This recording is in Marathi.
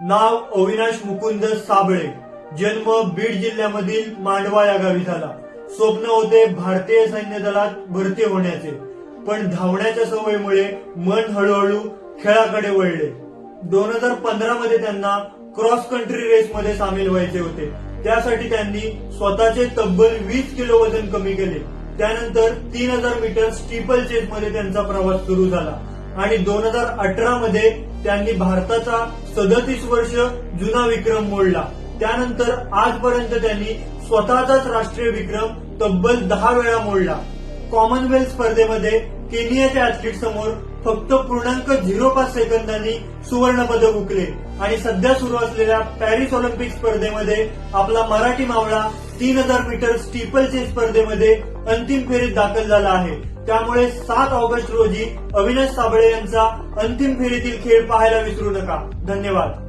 नाव अविनाश मुकुंद साबळे. जन्म बीड जिल्ह्यामधील मांडवा या गावी झाला. स्वप्न होते भारतीय सैन्य दलात भरती होण्याचे. पण धावण्याच्या सवयीमुळे मन हळूहळू खेळाकडे वळले. दोन हजार पंधरा मध्ये त्यांना क्रॉस कंट्री रेस मध्ये सामील व्हायचे होते. त्यासाठी त्यांनी स्वतःचे तब्बल वीस किलो वजन कमी केले. त्यानंतर तीन हजार मीटर स्टीपल चेस मध्ये त्यांचा प्रवास सुरू झाला. आणि दोन हजार अठरा मध्ये त्यांनी भारताचा सदतीस वर्ष जुना विक्रम मोडला. त्यानंतर आजपर्यंत त्यांनी स्वतःचाच राष्ट्रीय विक्रम तब्बल दहा वेळा मोडला. कॉमनवेल्थ स्पर्धेमध्ये केनियाच्या ऍथलीट समोर फक्त पूर्णांक झिरो पाच सेकंदांनी सुवर्ण पदक उकले आणि सध्या सुरू असलेल्या पॅरिस ऑलिम्पिक स्पर्धेमध्ये आपला मराठी मावळा तीन हजार मीटर स्टीपल चे स्पर्धेमध्ये अंतिम फेरीत दाखल झाला आहे. त्यामुळे सात ऑगस्ट रोजी अविनाश साबळे यांचा अंतिम फेरीतील खेळ पाहायला विसरू नका. धन्यवाद.